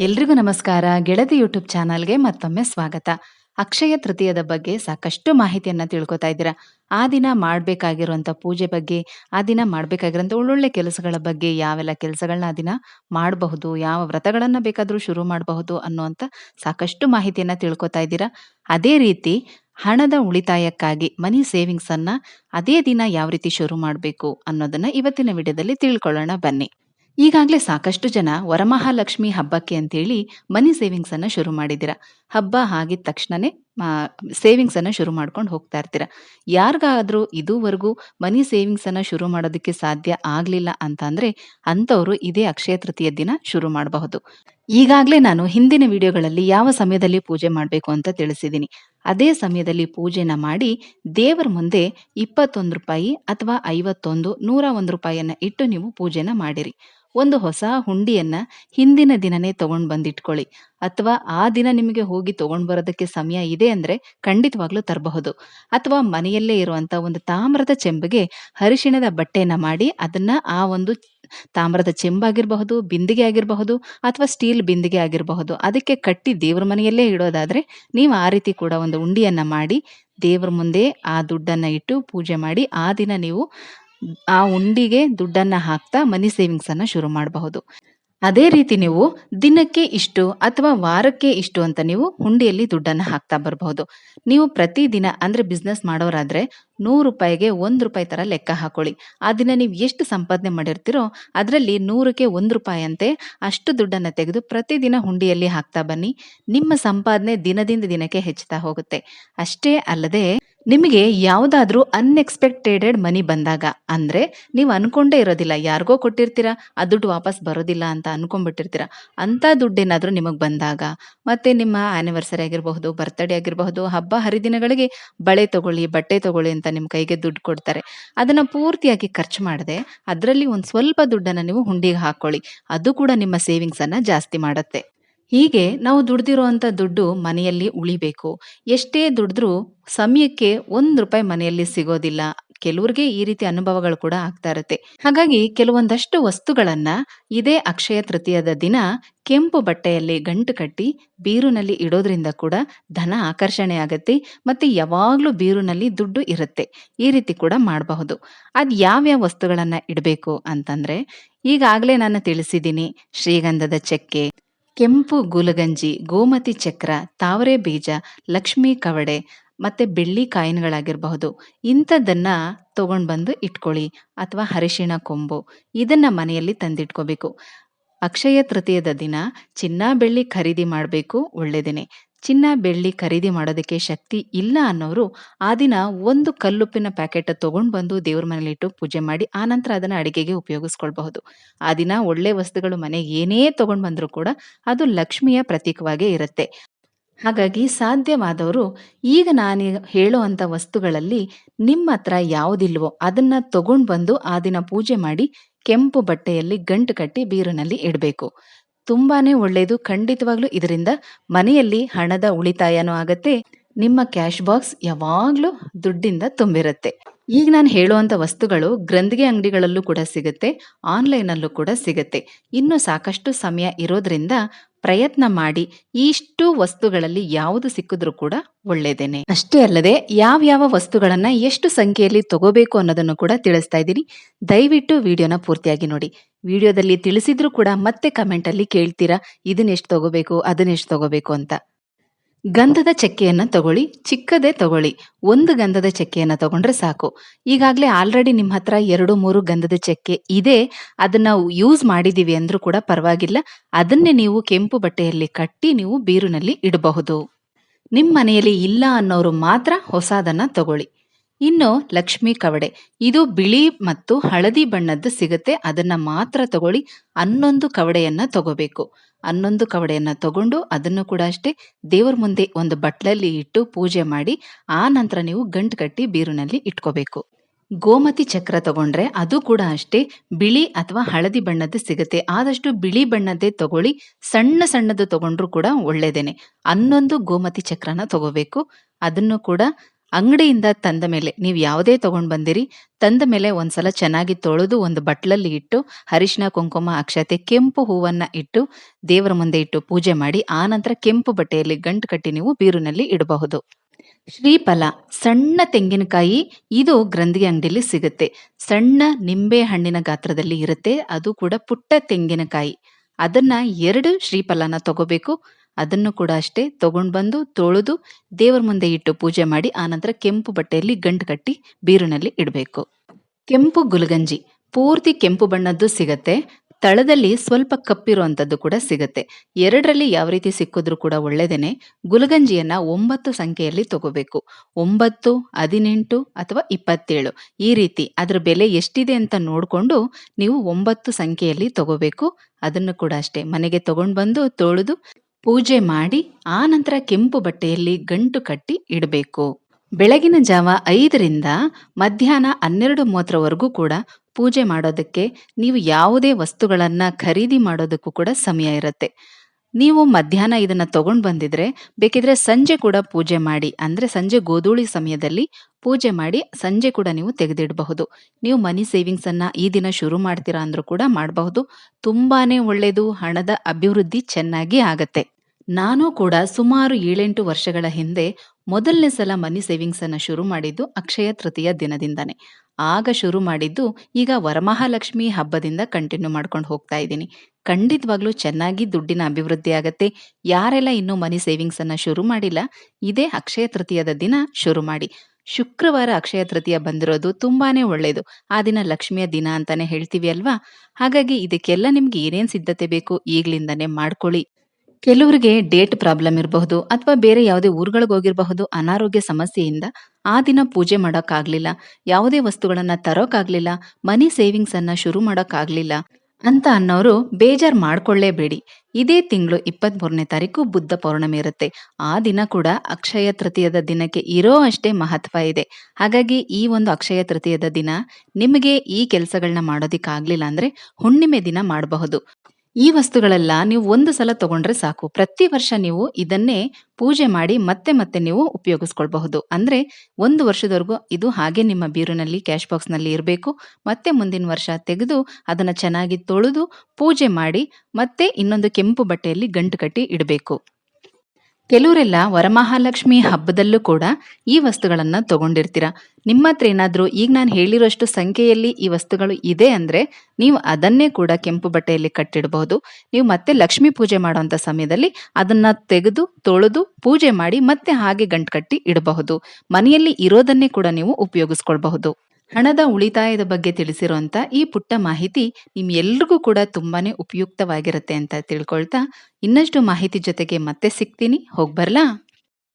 ಎಲ್ರಿಗೂ ನಮಸ್ಕಾರ. ಗೆಳತಿ ಯೂಟ್ಯೂಬ್ ಚಾನಲ್ಗೆ ಮತ್ತೊಮ್ಮೆ ಸ್ವಾಗತ. ಅಕ್ಷಯ ತೃತೀಯದ ಬಗ್ಗೆ ಸಾಕಷ್ಟು ಮಾಹಿತಿಯನ್ನ ತಿಳ್ಕೊತಾ ಇದ್ದೀರಾ? ಆ ದಿನ ಮಾಡಬೇಕಾಗಿರುವಂಥ ಪೂಜೆ ಬಗ್ಗೆ, ಆ ದಿನ ಮಾಡಬೇಕಾಗಿರೋಂಥ ಒಳ್ಳೊಳ್ಳೆ ಕೆಲಸಗಳ ಬಗ್ಗೆ ಯಾವೆಲ್ಲ ಕೆಲಸಗಳನ್ನ ಆ ದಿನ ಮಾಡಬಹುದು, ಯಾವ ವ್ರತಗಳನ್ನ ಬೇಕಾದರೂ ಶುರು ಮಾಡಬಹುದು ಅನ್ನುವಂಥ ಸಾಕಷ್ಟು ಮಾಹಿತಿಯನ್ನ ತಿಳ್ಕೊತಾ ಇದ್ದೀರಾ? ಅದೇ ರೀತಿ ಹಣದ ಉಳಿತಾಯಕ್ಕಾಗಿ ಮನಿ ಸೇವಿಂಗ್ಸ್ ಅನ್ನ ಅದೇ ದಿನ ಯಾವ ರೀತಿ ಶುರು ಮಾಡಬೇಕು ಅನ್ನೋದನ್ನ ಇವತ್ತಿನ ವಿಡಿಯೋದಲ್ಲಿ ತಿಳ್ಕೊಳ್ಳೋಣ ಬನ್ನಿ. ಈಗಾಗಲೇ ಸಾಕಷ್ಟು ಜನ ವರಮಹಾಲಕ್ಷ್ಮಿ ಹಬ್ಬಕ್ಕೆ ಅಂತೇಳಿ ಮನಿ ಸೇವಿಂಗ್ಸ್ ಅನ್ನ ಶುರು ಮಾಡಿದಿರ ಹಬ್ಬ ಆಗಿದ ತಕ್ಷಣನೇ ಸೇವಿಂಗ್ಸ್ ಅನ್ನ ಶುರು ಮಾಡ್ಕೊಂಡು ಹೋಗ್ತಾ ಇರ್ತೀರಾ. ಯಾರಿಗಾದ್ರೂ ಇದುವರೆಗೂ ಮನಿ ಸೇವಿಂಗ್ಸ್ ಅನ್ನ ಶುರು ಮಾಡೋದಕ್ಕೆ ಸಾಧ್ಯ ಆಗ್ಲಿಲ್ಲ ಅಂತ ಅಂದ್ರೆ ಅಂಥವ್ರು ಇದೇ ಅಕ್ಷಯ ತೃತೀಯ ದಿನ ಶುರು ಮಾಡಬಹುದು. ಈಗಾಗಲೇ ನಾನು ಹಿಂದಿನ ವಿಡಿಯೋಗಳಲ್ಲಿ ಯಾವ ಸಮಯದಲ್ಲಿ ಪೂಜೆ ಮಾಡಬೇಕು ಅಂತ ತಿಳಿಸಿದ್ದೀನಿ. ಅದೇ ಸಮಯದಲ್ಲಿ ಪೂಜೆನ ಮಾಡಿ ದೇವರ ಮುಂದೆ ಇಪ್ಪತ್ತೊಂದು ರೂಪಾಯಿ ಅಥವಾ ಐವತ್ತೊಂದು, ನೂರ ಒಂದು ರೂಪಾಯಿಯನ್ನ ಇಟ್ಟು ನೀವು ಪೂಜೆನ ಮಾಡಿರಿ. ಒಂದು ಹೊಸ ಹುಂಡಿಯನ್ನ ಹಿಂದಿನ ದಿನನೇ ತಗೊಂಡ್ ಬಂದಿಟ್ಕೊಳ್ಳಿ. ಅಥವಾ ಆ ದಿನ ನಿಮಗೆ ಹೋಗಿ ತಗೊಂಡ್ ಬರೋದಕ್ಕೆ ಸಮಯ ಇದೆ ಅಂದ್ರೆ ಖಂಡಿತವಾಗ್ಲೂ ತರಬಹುದು. ಅಥವಾ ಮನೆಯಲ್ಲೇ ಇರುವಂತ ಒಂದು ತಾಮ್ರದ ಚೆಂಬಿಗೆ ಅರಿಶಿಣದ ಬಟ್ಟೆಯನ್ನ ಮಾಡಿ ಅದನ್ನ ಆ ಒಂದು ತಾಮ್ರದ ಚೆಂಬಾಗಿರಬಹುದು ಬಿಂದಿಗೆ ಆಗಿರಬಹುದು ಅಥವಾ ಸ್ಟೀಲ್ ಬಿಂದಿಗೆ ಆಗಿರಬಹುದು. ಅದಕ್ಕೆ ಕಟ್ಟಿ ದೇವ್ರ ಮನೆಯಲ್ಲೇ ಇಡೋದಾದ್ರೆ ನೀವು ಆ ರೀತಿ ಕೂಡ ಒಂದು ಉಂಡಿಯನ್ನ ಮಾಡಿ ದೇವ್ರ ಮುಂದೆ ಆ ದುಡ್ಡನ್ನ ಇಟ್ಟು ಪೂಜೆ ಮಾಡಿ ಆ ದಿನ ನೀವು ಆ ಉಂಡಿಗೆ ದುಡ್ಡನ್ನ ಹಾಕ್ತಾ ಮನಿ ಸೇವಿಂಗ್ಸ್ ಅನ್ನ ಶುರು ಮಾಡಬಹುದು. ಅದೇ ರೀತಿ ನೀವು ದಿನಕ್ಕೆ ಇಷ್ಟು ಅಥವಾ ವಾರಕ್ಕೆ ಇಷ್ಟು ಅಂತ ನೀವು ಹುಂಡಿಯಲ್ಲಿ ದುಡ್ಡನ್ನ ಹಾಕ್ತಾ ಬರಬಹುದು. ನೀವು ಪ್ರತಿದಿನ ಅಂದ್ರೆ ಬಿಸ್ನೆಸ್ ಮಾಡೋರಾದ್ರೆ ನೂರು ರೂಪಾಯಿಗೆ ಒಂದು ರೂಪಾಯಿ ತರ ಲೆಕ್ಕ ಹಾಕೊಳ್ಳಿ. ಆ ದಿನ ನೀವು ಎಷ್ಟು ಸಂಪಾದನೆ ಮಾಡಿರ್ತೀರೋ ಅದರಲ್ಲಿ ನೂರಕ್ಕೆ ಒಂದು ರೂಪಾಯಿ ಅಂತೆ ಅಷ್ಟು ದುಡ್ಡನ್ನ ತೆಗೆದು ಪ್ರತಿದಿನ ಹುಂಡಿಯಲ್ಲಿ ಹಾಕ್ತಾ ಬನ್ನಿ. ನಿಮ್ಮ ಸಂಪಾದನೆ ದಿನದಿಂದ ದಿನಕ್ಕೆ ಹೆಚ್ಚುತ್ತಾ ಹೋಗುತ್ತೆ. ಅಷ್ಟೇ ಅಲ್ಲದೆ ನಿಮಗೆ ಯಾವುದಾದ್ರೂ ಅನ್ಎಕ್ಸ್ಪೆಕ್ಟೆಡೆಡ್ ಮನಿ ಬಂದಾಗ, ಅಂದ್ರೆ ನೀವು ಅನ್ಕೊಂಡೇ ಇರೋದಿಲ್ಲ, ಯಾರಿಗೋ ಕೊಟ್ಟಿರ್ತೀರಾ, ಆ ದುಡ್ಡು ವಾಪಸ್ ಬರೋದಿಲ್ಲ ಅಂತ ಅನ್ಕೊಂಡ್ಬಿಟ್ಟಿರ್ತೀರಾ ಅಂತ ದುಡ್ಡೇನಾದ್ರೂ ನಿಮಗೆ ಬಂದಾಗ, ಮತ್ತೆ ನಿಮ್ಮ ಆನಿವರ್ಸರಿ ಆಗಿರಬಹುದು ಬರ್ತ್ಡೇ ಆಗಿರಬಹುದು, ಹಬ್ಬ ಹರಿದಿನಗಳಿಗೆ ಬಳೆ ತಗೊಳ್ಳಿ, ಬಟ್ಟೆ ತಗೊಳ್ಳಿ ಅಂತ ನಿಮ್ಮ ಕೈಗೆ ದುಡ್ಡು ಕೊಡ್ತಾರೆ. ಅದನ್ನ ಪೂರ್ತಿಯಾಗಿ ಖರ್ಚು ಮಾಡದೆ, ಅದರಲ್ಲಿ ಒಂದ್ ಸ್ವಲ್ಪ ದುಡ್ಡನ್ನ ನೀವು ಹುಂಡಿಗೆ ಹಾಕೊಳ್ಳಿ. ಅದು ಕೂಡ ನಿಮ್ಮ ಸೇವಿಂಗ್ಸ್ ಅನ್ನ ಜಾಸ್ತಿ ಮಾಡುತ್ತೆ. ಹೀಗೆ ನಾವು ದುಡ್ದಿರುವಂತ ದುಡ್ಡು ಮನೆಯಲ್ಲಿ ಉಳಿಬೇಕು. ಎಷ್ಟೇ ದುಡಿದ್ರೂ ಸಮಯಕ್ಕೆ ಒಂದ್ ರೂಪಾಯಿ ಮನೆಯಲ್ಲಿ ಸಿಗೋದಿಲ್ಲ. ಕೆಲವ್ರಿಗೆ ಈ ರೀತಿ ಅನುಭವಗಳು ಕೂಡ ಆಗ್ತಾ ಇರುತ್ತೆ. ಹಾಗಾಗಿ ಕೆಲವೊಂದಷ್ಟು ವಸ್ತುಗಳನ್ನ ಇದೇ ಅಕ್ಷಯ ತೃತೀಯದ ದಿನ ಕೆಂಪು ಬಟ್ಟೆಯಲ್ಲಿ ಗಂಟು ಕಟ್ಟಿ ಬೀರುನಲ್ಲಿ ಇಡೋದ್ರಿಂದ ಕೂಡ ಧನ ಆಕರ್ಷಣೆ ಆಗತ್ತೆ ಮತ್ತೆ ಯಾವಾಗ್ಲೂ ಬೀರುನಲ್ಲಿ ದುಡ್ಡು ಇರುತ್ತೆ. ಈ ರೀತಿ ಕೂಡ ಮಾಡಬಹುದು. ಅದ್ ಯಾವ್ಯಾವ ವಸ್ತುಗಳನ್ನ ಇಡಬೇಕು ಅಂತಂದ್ರೆ ಈಗಾಗಲೇ ನಾನು ತಿಳಿಸಿದ್ದೀನಿ ಶ್ರೀಗಂಧದ ಚಕ್ಕೆ ಕೆಂಪು ಗೂಲಗಂಜಿ, ಗೋಮತಿ ಚಕ್ರ, ತಾವರೆ ಬೀಜ, ಲಕ್ಷ್ಮೀ ಕವಡೆ ಮತ್ತು ಬೆಳ್ಳಿ ಕಾಯಿನ್ಗಳಾಗಿರಬಹುದು. ಇಂಥದ್ದನ್ನು ತೊಗೊಂಡು ಬಂದು ಇಟ್ಕೊಳ್ಳಿ ಅಥವಾ ಅರಿಶಿಣ, ಕೊಂಬು ಇದನ್ನು ಮನೆಯಲ್ಲಿ ತಂದಿಟ್ಕೋಬೇಕು. ಅಕ್ಷಯ ತೃತೀಯದ ದಿನ ಚಿನ್ನ ಬೆಳ್ಳಿ ಖರೀದಿ ಮಾಡಬೇಕು, ಒಳ್ಳೆದೇನೆ. ಚಿನ್ನ ಬೆಳ್ಳಿ ಖರೀದಿ ಮಾಡೋದಕ್ಕೆ ಶಕ್ತಿ ಇಲ್ಲ ಅನ್ನೋರು ಆ ದಿನ ಒಂದು ಕಲ್ಲುಪ್ಪಿನ ಪ್ಯಾಕೆಟ್ ತಗೊಂಡು ಬಂದು ದೇವ್ರ ಮನೇಲಿಟ್ಟು ಪೂಜೆ ಮಾಡಿ ಆನಂತರ ಅದನ್ನು ಅಡಿಗೆಗೆ ಉಪಯೋಗಿಸ್ಕೊಳ್ಬಹುದು. ಆ ದಿನ ಒಳ್ಳೆ ವಸ್ತುಗಳು ಮನೆಗೆ ಏನೇ ತಗೊಂಡ್ ಬಂದರೂ ಕೂಡ ಅದು ಲಕ್ಷ್ಮಿಯ ಪ್ರತೀಕವಾಗೇ ಇರುತ್ತೆ. ಹಾಗಾಗಿ ಸಾಧ್ಯವಾದವರು ಈಗ ನಾನು ಹೇಳೋ ವಸ್ತುಗಳಲ್ಲಿ ನಿಮ್ಮ ಹತ್ರ ಯಾವುದಿಲ್ವೋ ಅದನ್ನ ತಗೊಂಡ್ ಬಂದು ಆ ದಿನ ಪೂಜೆ ಮಾಡಿ ಕೆಂಪು ಬಟ್ಟೆಯಲ್ಲಿ ಗಂಟು ಕಟ್ಟಿ ಬೀರಿನಲ್ಲಿ ಇಡಬೇಕು. ತುಂಬಾನೇ ಒಳ್ಳೆಯದು ಖಂಡಿತವಾಗ್ಲೂ ಇದರಿಂದ ಮನೆಯಲ್ಲಿ ಹಣದ ಉಳಿತಾಯನೂ ಆಗತ್ತೆ. ನಿಮ್ಮ ಕ್ಯಾಶ್ ಬಾಕ್ಸ್ ಯಾವಾಗ್ಲೂ ದುಡ್ಡಿಂದ ತುಂಬಿರುತ್ತೆ. ಈಗ ನಾನು ಹೇಳುವಂತ ವಸ್ತುಗಳು ಗ್ರಂಥಿಗೆ ಅಂಗಡಿಗಳಲ್ಲೂ ಕೂಡ ಸಿಗುತ್ತೆ ಆನ್ಲೈನ್ ಅಲ್ಲೂ ಕೂಡ ಸಿಗುತ್ತೆ. ಇನ್ನು ಸಾಕಷ್ಟು ಸಮಯ ಇರೋದ್ರಿಂದ ಪ್ರಯತ್ನ ಮಾಡಿ ಇಷ್ಟು ವಸ್ತುಗಳಲ್ಲಿ ಯಾವುದು ಸಿಕ್ಕಿದ್ರೂ ಕೂಡ ಒಳ್ಳೇದೇನೆ. ಅಷ್ಟೇ ಅಲ್ಲದೆ ಯಾವ ಯಾವ ವಸ್ತುಗಳನ್ನ ಎಷ್ಟು ಸಂಖ್ಯೆಯಲ್ಲಿ ತಗೋಬೇಕು ಅನ್ನೋದನ್ನು ಕೂಡ ತಿಳಿಸ್ತಾ ಇದ್ದೀನಿ. ದಯವಿಟ್ಟು ವಿಡಿಯೋನ ಪೂರ್ತಿಯಾಗಿ ನೋಡಿ. ವಿಡಿಯೋದಲ್ಲಿ ತಿಳಿಸಿದ್ರು ಕೂಡ ಮತ್ತೆ ಕಮೆಂಟ್ ಅಲ್ಲಿ ಕೇಳ್ತೀರಾ? ಇದನ್ನೆಷ್ಟು ತಗೋಬೇಕು ಅದನ್ನ ಎಷ್ಟು ತಗೋಬೇಕು ಅಂತ. ಗಂಧದ ಚಕ್ಕೆಯನ್ನು ತಗೊಳ್ಳಿ, ಚಿಕ್ಕದೇ ತಗೊಳ್ಳಿ. ಒಂದು ಗಂಧದ ಚಕ್ಕೆಯನ್ನು ತಗೊಂಡ್ರೆ ಸಾಕು. ಈಗಾಗಲೇ ಆಲ್ರೆಡಿ ನಿಮ್ಮ ಹತ್ರ ಎರಡು, ಮೂರು ಗಂಧದ ಚಕ್ಕೆ ಇದೆ. ಅದನ್ನ ಯೂಸ್ ಮಾಡಿದೀವಿ ಅಂದ್ರೂ ಕೂಡ ಪರವಾಗಿಲ್ಲ. ಅದನ್ನೇ ನೀವು ಕೆಂಪು ಬಟ್ಟೆಯಲ್ಲಿ ಕಟ್ಟಿ ನೀವು ಬೀರುನಲ್ಲಿ ಇಡಬಹುದು. ನಿಮ್ಮ ಮನೆಯಲ್ಲಿ ಇಲ್ಲ ಅನ್ನೋರು ಮಾತ್ರ ಹೊಸದನ್ನ ತಗೊಳ್ಳಿ. ಇನ್ನು ಲಕ್ಷ್ಮಿ ಕವಡೆ. ಇದು ಬಿಳಿ ಮತ್ತು ಹಳದಿ ಬಣ್ಣದ್ದು ಸಿಗುತ್ತೆ. ಅದನ್ನ ಮಾತ್ರ ತಗೊಳ್ಳಿ. ಹನ್ನೊಂದು ಕವಡೆಯನ್ನ ತಗೋಬೇಕು. ಹನ್ನೊಂದು ಕವಡೆಯನ್ನ ತಗೊಂಡು ಅದನ್ನು ಕೂಡ ಅಷ್ಟೇ ದೇವರ ಮುಂದೆ ಒಂದು ಬಟ್ಲಲ್ಲಿ ಇಟ್ಟು ಪೂಜೆ ಮಾಡಿ, ಆ ನಂತರ ನೀವು ಗಂಟು ಕಟ್ಟಿ ಬೀರುನಲ್ಲಿ ಇಟ್ಕೋಬೇಕು. ಗೋಮತಿ ಚಕ್ರ ತಗೊಂಡ್ರೆ ಅದು ಕೂಡ ಅಷ್ಟೇ ಬಿಳಿ ಅಥವಾ ಹಳದಿ ಬಣ್ಣದ್ದು ಸಿಗುತ್ತೆ. ಆದಷ್ಟು ಬಿಳಿ ಬಣ್ಣದ್ದೇ ತಗೊಳ್ಳಿ. ಸಣ್ಣ ಸಣ್ಣದು ತಗೊಂಡ್ರು ಕೂಡ ಒಳ್ಳೇದೇನೆ. ಹನ್ನೊಂದು ಗೋಮತಿ ಚಕ್ರನ ತಗೋಬೇಕು. ಅದನ್ನು ಕೂಡ ಅಂಗಡಿಯಿಂದ ತಂದ ಮೇಲೆ ನೀವು ಯಾವುದೇ ತೊಗೊಂಡು ಬಂದಿರಿ, ತಂದ ಮೇಲೆ ಒಂದ್ಸಲ ಚೆನ್ನಾಗಿ ತೊಳೆದು ಒಂದು ಬಟ್ಲಲ್ಲಿ ಇಟ್ಟು, ಅರಿಶಿನ, ಕುಂಕುಮ, ಅಕ್ಷತೆ, ಕೆಂಪು ಹೂವನ್ನ ಇಟ್ಟು, ದೇವರ ಮುಂದೆ ಇಟ್ಟು ಪೂಜೆ ಮಾಡಿ, ಆ ನಂತರ ಕೆಂಪು ಬಟ್ಟೆಯಲ್ಲಿ ಗಂಟು ಕಟ್ಟಿ ನೀವು ಬೀರುನಲ್ಲಿ ಇಡಬಹುದು. ಶ್ರೀಫಲ, ಸಣ್ಣ ತೆಂಗಿನಕಾಯಿ, ಇದು ಗ್ರಂಥಿ ಅಂಗಡಿಯಲ್ಲಿ ಸಿಗುತ್ತೆ. ಸಣ್ಣ ನಿಂಬೆ ಹಣ್ಣಿನ ಗಾತ್ರದಲ್ಲಿ ಇರುತ್ತೆ, ಅದು ಕೂಡ ಪುಟ್ಟ ತೆಂಗಿನಕಾಯಿ. ಅದನ್ನ ಎರಡು ಶ್ರೀಫಲನ ತಗೋಬೇಕು. ಅದನ್ನು ಕೂಡ ಅಷ್ಟೇ ತಗೊಂಡು ಬಂದು ತೊಳೆದು ದೇವರ ಮುಂದೆ ಇಟ್ಟು ಪೂಜೆ ಮಾಡಿ ಆನಂತರ ಕೆಂಪು ಬಟ್ಟೆಯಲ್ಲಿ ಗಂಟು ಕಟ್ಟಿ ಬೀರುನಲ್ಲಿ ಇಡಬೇಕು. ಕೆಂಪು ಗುಲಗಂಜಿ. ಪೂರ್ತಿ ಕೆಂಪು ಬಣ್ಣದ್ದು ಸಿಗತ್ತೆ. ತಳದಲ್ಲಿ ಸ್ವಲ್ಪ ಕಪ್ಪಿರುವಂಥದ್ದು ಕೂಡ ಸಿಗುತ್ತೆ. ಎರಡರಲ್ಲಿ ಯಾವ ರೀತಿ ಸಿಕ್ಕಿದ್ರು ಕೂಡ ಒಳ್ಳೇದೇನೆ. ಗುಲಗಂಜಿಯನ್ನ ಒಂಬತ್ತು ಸಂಖ್ಯೆಯಲ್ಲಿ ತಗೋಬೇಕು. ಒಂಬತ್ತು, ಹದಿನೆಂಟು ಅಥವಾ ಇಪ್ಪತ್ತೇಳು. ಈ ರೀತಿ ಅದರ ಬೆಲೆ ಎಷ್ಟಿದೆ ಅಂತ ನೋಡಿಕೊಂಡು ನೀವು ಒಂಬತ್ತು ಸಂಖ್ಯೆಯಲ್ಲಿ ತಗೋಬೇಕು. ಅದನ್ನು ಕೂಡ ಅಷ್ಟೇ ಮನೆಗೆ ತಗೊಂಡು ಬಂದು ತೊಳೆದು ಪೂಜೆ ಮಾಡಿ ಆ ನಂತರ ಕೆಂಪು ಬಟ್ಟೆಯಲ್ಲಿ ಗಂಟು ಕಟ್ಟಿ ಇಡಬೇಕು. ಬೆಳಗಿನ ಜಾವ ಐದರಿಂದ ಮಧ್ಯಾಹ್ನ ಹನ್ನೆರಡು ಮೂವತ್ತರವರೆಗೂ ಕೂಡ ಪೂಜೆ ಮಾಡೋದಕ್ಕೆ ನೀವು ಯಾವುದೇ ವಸ್ತುಗಳನ್ನು ಖರೀದಿ ಮಾಡೋದಕ್ಕೂ ಕೂಡ ಸಮಯ ಇರುತ್ತೆ. ನೀವು ಮಧ್ಯಾಹ್ನ ಇದನ್ನ ತಗೊಂಡು ಬಂದಿದ್ರೆ, ಬೇಕಿದ್ರೆ ಸಂಜೆ ಕೂಡ ಪೂಜೆ ಮಾಡಿ, ಅಂದ್ರೆ ಸಂಜೆ ಗೋಧೂಳಿ ಸಮಯದಲ್ಲಿ ಪೂಜೆ ಮಾಡಿ ಸಂಜೆ ಕೂಡ ನೀವು ತೆಗೆದಿಡಬಹುದು. ನೀವು ಮನಿ ಸೇವಿಂಗ್ಸ್ ಅನ್ನ ಈ ದಿನ ಶುರು ಮಾಡ್ತೀರಾ ಅಂದ್ರೂ ಕೂಡ ಮಾಡಬಹುದು. ತುಂಬಾನೇ ಒಳ್ಳೆಯದು ಹಣದ ಅಭಿವೃದ್ಧಿ ಚೆನ್ನಾಗಿ ಆಗತ್ತೆ. ನಾನು ಕೂಡ ಸುಮಾರು ಏಳೆಂಟು ವರ್ಷಗಳ ಹಿಂದೆ ಮೊದಲನೇ ಸಲ ಮನಿ ಸೇವಿಂಗ್ಸ್ ಅನ್ನು ಶುರು ಮಾಡಿದ್ದು ಅಕ್ಷಯ ತೃತೀಯ ದಿನದಿಂದಾನೆ. ಆಗ ಶುರು ಮಾಡಿದ್ದು ಈಗ ವರಮಹಾಲಕ್ಷ್ಮಿ ಹಬ್ಬದಿಂದ ಕಂಟಿನ್ಯೂ ಮಾಡ್ಕೊಂಡು ಹೋಗ್ತಾ ಇದ್ದೀನಿ. ಖಂಡಿತವಾಗ್ಲೂ ಚೆನ್ನಾಗಿ ದುಡ್ಡಿನ ಅಭಿವೃದ್ಧಿ ಆಗತ್ತೆ. ಯಾರೆಲ್ಲ ಇನ್ನೂ ಮನಿ ಸೇವಿಂಗ್ಸ್ ಅನ್ನ ಶುರು ಮಾಡಿಲ್ಲ, ಇದೇ ಅಕ್ಷಯ ತೃತೀಯದ ದಿನ ಶುರು ಮಾಡಿ. ಶುಕ್ರವಾರ ಅಕ್ಷಯ ತೃತೀಯ ಬಂದಿರೋದು ತುಂಬಾನೇ ಒಳ್ಳೇದು. ಆ ದಿನ ಲಕ್ಷ್ಮಿಯ ದಿನ ಅಂತಾನೆ ಹೇಳ್ತೀವಿ ಅಲ್ವಾ? ಹಾಗಾಗಿ ಇದಕ್ಕೆಲ್ಲ ನಿಮ್ಗೆ ಏನೇನ್ ಸಿದ್ಧತೆ ಬೇಕು ಈಗ್ಲಿಂದಾನೇ ಮಾಡ್ಕೊಳ್ಳಿ. ಕೆಲವರಿಗೆ ಡೇಟ್ ಪ್ರಾಬ್ಲಮ್ ಇರಬಹುದು ಅಥವಾ ಬೇರೆ ಯಾವುದೇ ಊರುಗಳಿಗೆ ಹೋಗಿರಬಹುದು ಅನಾರೋಗ್ಯ ಸಮಸ್ಯೆಯಿಂದ ಆ ದಿನ ಪೂಜೆ ಮಾಡೋಕ್ಕಾಗಲಿಲ್ಲ. ಯಾವುದೇ ವಸ್ತುಗಳನ್ನು ತರೋಕ್ಕಾಗಲಿಲ್ಲ. ಮನಿ ಸೇವಿಂಗ್ಸ್ ಅನ್ನ ಶುರು ಮಾಡೋಕ್ಕಾಗಲಿಲ್ಲ ಅಂತ ಅನ್ನೋರು ಬೇಜಾರ್ ಮಾಡ್ಕೊಳ್ಳೇಬೇಡಿ. ಇದೇ ತಿಂಗಳು ಇಪ್ಪತ್ತ್ ಮೂರನೇ ತಾರೀಕು ಬುದ್ಧ ಪೌರ್ಣಮಿ ಇರುತ್ತೆ. ಆ ದಿನ ಕೂಡ ಅಕ್ಷಯ ತೃತೀಯದ ದಿನಕ್ಕೆ ಇರೋ ಅಷ್ಟೇ ಮಹತ್ವ ಇದೆ. ಹಾಗಾಗಿ ಈ ಒಂದು ಅಕ್ಷಯ ತೃತೀಯದ ದಿನ ನಿಮಗೆ ಈ ಕೆಲಸಗಳನ್ನ ಮಾಡೋದಿಕ್ಕಾಗ್ಲಿಲ್ಲ ಅಂದ್ರೆ ಹುಣ್ಣಿಮೆ ದಿನ ಮಾಡಬಹುದು. ಈ ವಸ್ತುಗಳೆಲ್ಲ ನೀವು ಒಂದು ಸಲ ತಗೊಂಡ್ರೆ ಸಾಕು. ಪ್ರತಿ ವರ್ಷ ನೀವು ಇದನ್ನೇ ಪೂಜೆ ಮಾಡಿ ಮತ್ತೆ ಮತ್ತೆ ನೀವು ಉಪಯೋಗಿಸ್ಕೊಳ್ಬಹುದು. ಅಂದ್ರೆ ಒಂದು ವರ್ಷದವರೆಗೂ ಇದು ಹಾಗೆ ನಿಮ್ಮ ಬೀರುನಲ್ಲಿ, ಕ್ಯಾಶ್ ಬಾಕ್ಸ್ನಲ್ಲಿ ಇರಬೇಕು. ಮತ್ತೆ ಮುಂದಿನ ವರ್ಷ ತೆಗೆದು ಅದನ್ನ ಚೆನ್ನಾಗಿ ತೊಳೆದು ಪೂಜೆ ಮಾಡಿ ಮತ್ತೆ ಇನ್ನೊಂದು ಕೆಂಪು ಬಟ್ಟೆಯಲ್ಲಿ ಗಂಟು ಕಟ್ಟಿ ಇಡಬೇಕು. ಕೆಲವರೆಲ್ಲ ವರಮಹಾಲಕ್ಷ್ಮಿ ಹಬ್ಬದಲ್ಲೂ ಕೂಡ ಈ ವಸ್ತುಗಳನ್ನು ತಗೊಂಡಿರ್ತೀರ. ನಿಮ್ಮ ಹತ್ರ ಏನಾದರೂ ಈಗ ನಾನು ಹೇಳಿರೋಷ್ಟು ಸಂಖ್ಯೆಯಲ್ಲಿ ಈ ವಸ್ತುಗಳು ಇದೆ ಅಂದ್ರೆ ನೀವು ಅದನ್ನೇ ಕೂಡ ಕೆಂಪು ಬಟ್ಟೆಯಲ್ಲಿ ಕಟ್ಟಿಡಬಹುದು. ನೀವು ಮತ್ತೆ ಲಕ್ಷ್ಮಿ ಪೂಜೆ ಮಾಡುವಂಥ ಸಮಯದಲ್ಲಿ ಅದನ್ನ ತೆಗೆದು, ತೊಳೆದು ಪೂಜೆ ಮಾಡಿ ಮತ್ತೆ ಹಾಗೆ ಗಂಟು ಕಟ್ಟಿ ಇಡಬಹುದು. ಮನೆಯಲ್ಲಿ ಇರೋದನ್ನೇ ಕೂಡ ನೀವು ಉಪಯೋಗಿಸ್ಕೊಳ್ಬಹುದು. ಹಣದ ಉಳಿತಾಯದ ಬಗ್ಗೆ ತಿಳಿಸಿರುವಂತ ಈ ಪುಟ್ಟ ಮಾಹಿತಿ ನಿಮ್ ಎಲ್ರಿಗೂ ಕೂಡ ತುಂಬಾನೇ ಉಪಯುಕ್ತವಾಗಿರುತ್ತೆ ಅಂತ ತಿಳ್ಕೊಳ್ತಾ ಇನ್ನಷ್ಟು ಮಾಹಿತಿ ಜೊತೆಗೆ ಮತ್ತೆ ಸಿಗ್ತೀನಿ. ಹೋಗ್ಬರ್ಲಾ?